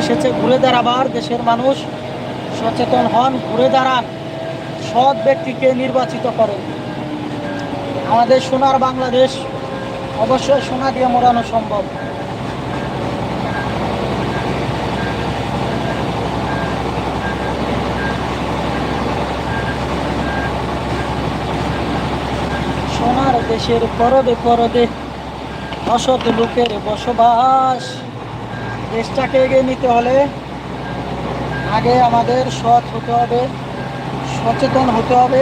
এসেছে, ঘুরে দাঁড়াবার দেশের মানুষ সচেতন হন, ঘুরে দাঁড়ান, সৎ ব্যক্তিকে নির্বাচিত করেন। আমাদের সোনার বাংলাদেশ অবশ্যই সোনা দিয়ে মোড়ানো সম্ভব। সোনার দেশের পরদে পরদে অসৎ লোকের বসবাস। দেশটাকে এগিয়ে নিতে হলে আগে আমাদের সৎ হতে হবে সচেতন হতে হবে।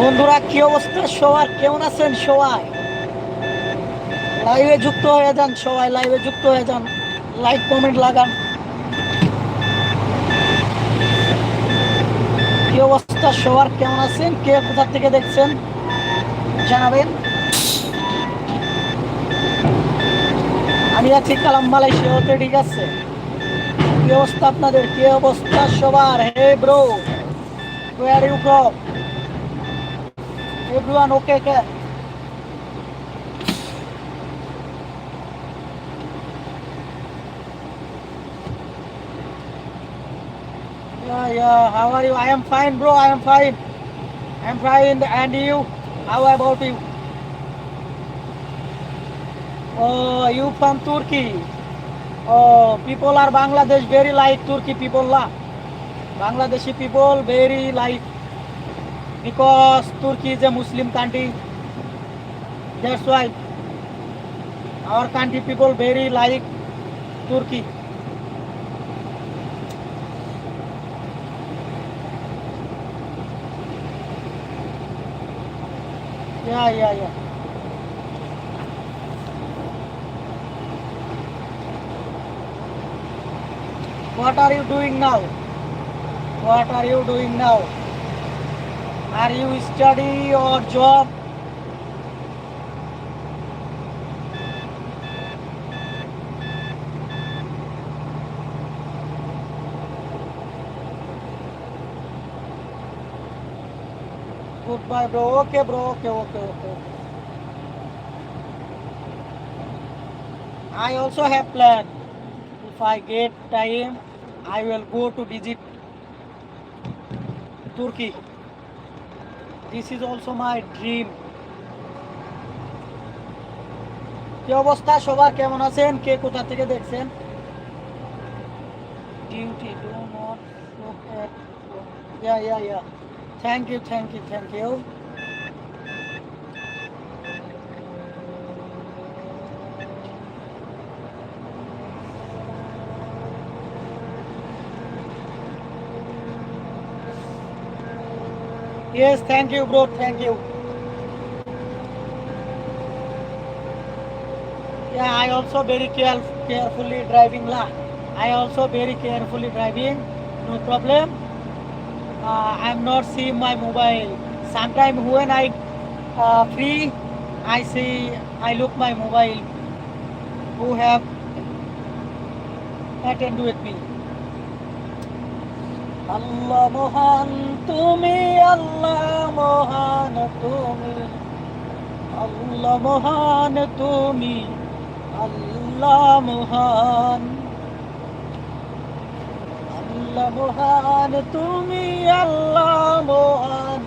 বন্ধুরা, কি অবস্থা? সবার কেমন আছেন? সবাই লাইভে যুক্ত হয়ে যান, সবাই লাইভে যুক্ত হয়ে যান। লাইক কমেন্ট লাগান। কি অবস্থা? সবার কেমন আছেন? কে কোথা থেকে দেখছেন? জানাবেন। আমি আছি কালাম মালয়েশিয়াতে, ঠিক আছে? কি অবস্থা আপনাদের? কি অবস্থা সবার? Hey bro where you everyone okay yeah yeah how are you? I am fine bro i am fine. I am fine and you? How about you? Oh you from turkey. Oh people are bangladesh very like turkey people la bangladeshi people very like because Turkey is a Muslim country. That's why our country people very like Turkey. Yeah, yeah, yeah. What are you doing now? What are you doing now? Are you study or job? Goodbye, bro. Okay, bro. Okay, okay, okay. I also have plan. If I get time, I will go to visit Turkey. This is also my dream কি অবস্থা? সবার কেমন আছেন? কে কোথা থেকে দেখছেন? Duty do not yeah yeah yeah thank you thank you thank you Yes, thank you, bro. Thank you. Yeah, I also very care, carefully driving lah. I also very carefully driving. No problem. Uh, I'm not seeing my mobile. Sometimes when I uh, free, I see I look my mobile. Who have attend with me? Allah মহান, তুমি আল্লাহ মহান, তুমি আল্লাহ মহান, তুমি আল্লাহ মহান। আল্লাহ মহান, তুমি আল্লাহ মহান,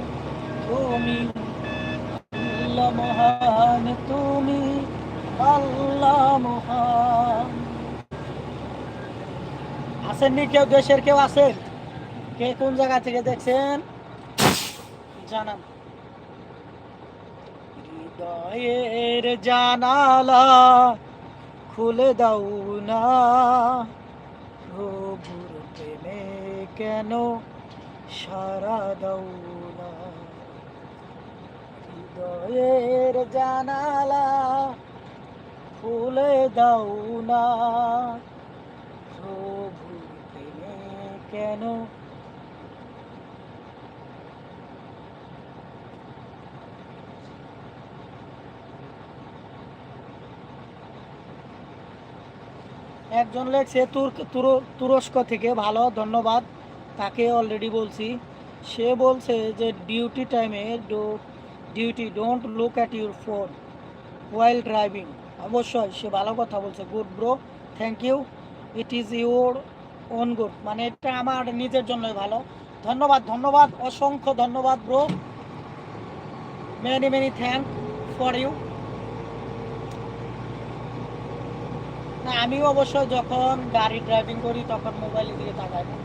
তুমি আল্লাহ মহান, তুমি আল্লাহ মহান। আসেননি কেউ, দেশের কেউ আছেন কে কোন জায়গা থেকে দেখছেন? জানান। হৃদয়ের জানালা খুলে দাও না। প্রভুর প্রেমে কেন সারা দাও না? হৃদয়ের জানালা খুলে দাও না। প্রভুর প্রেমে কেন একজন লেখছে তুরস্ক থেকে, ভালো, ধন্যবাদ, তাকে অলরেডি বলছি। সে বলছে যে ডিউটি টাইমে do duty don't look at your phone while driving অবশ্যই, সে ভালো কথা বলছে। Good bro thank you it is your own good মানে এটা আমার নিজের জন্যই ভালো। ধন্যবাদ ধন্যবাদ, অসংখ্য ধন্যবাদ bro many many thank for you না, আমিও অবশ্য যখন গাড়ি ড্রাইভিং করি, তখন মোবাইলের দিকে তাকাই না।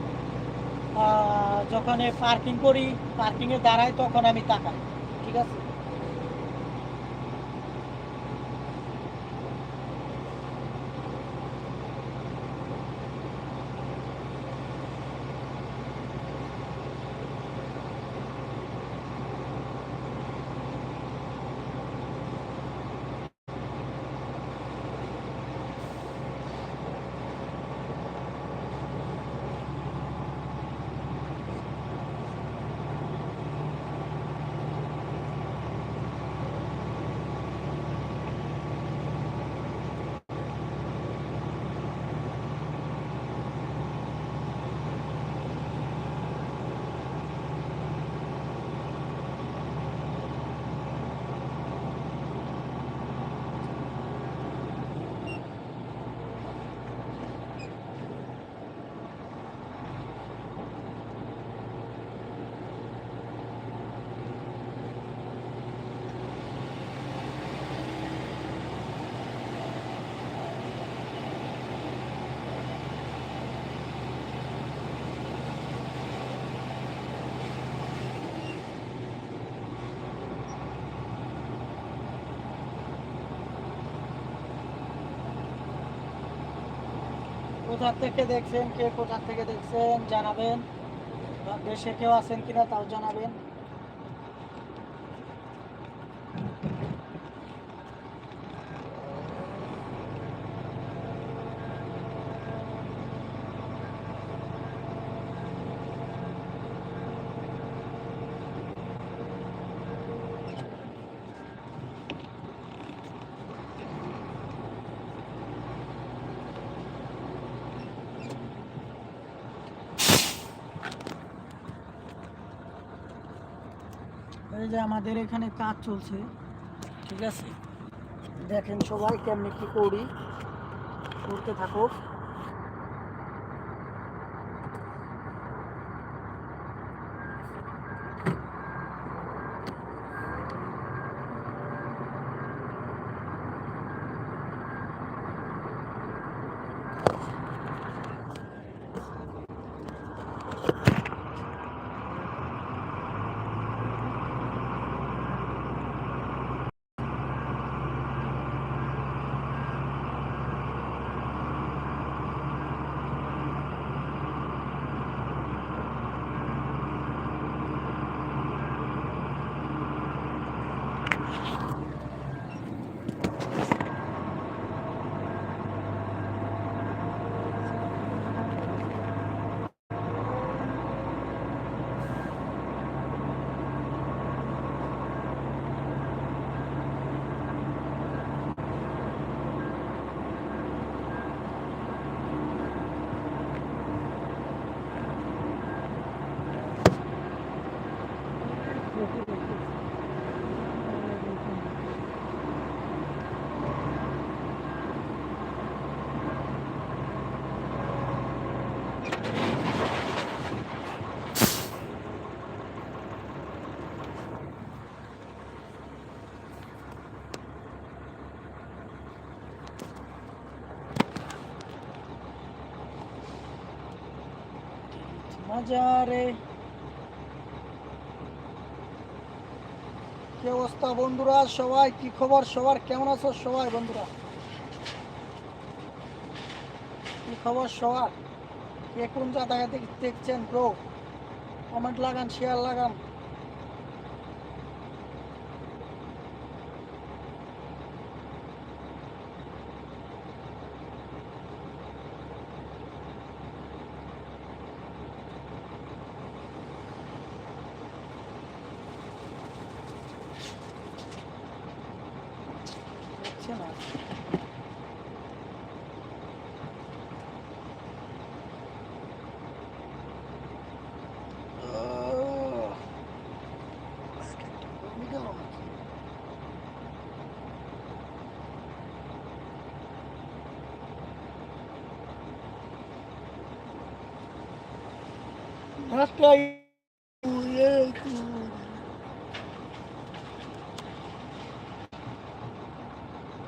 যখন পার্কিং করি পার্কিংয়ে দাঁড়াই, তখন আমি তাকাই, ঠিক আছে? কোথা থেকে দেখছেন কে কোথা থেকে দেখছেন জানাবেন। দেশে কেউ আছেন কিনা তাও জানাবেন। এই যে আমাদের এখানে কাজ চলছে, ঠিক আছে? দেখেন সবাই কেমনি কি করি করতে থাকো মাজারে। কি অবস্থা বন্ধুরা? সবাই, কি খবর? সবার কেমন আছো? সবাই বন্ধুরা। কি খবর সবার? কে কোন জায়গা দেখছেন ব্রো কমেন্ট লাগান শেয়ার লাগান। Aí.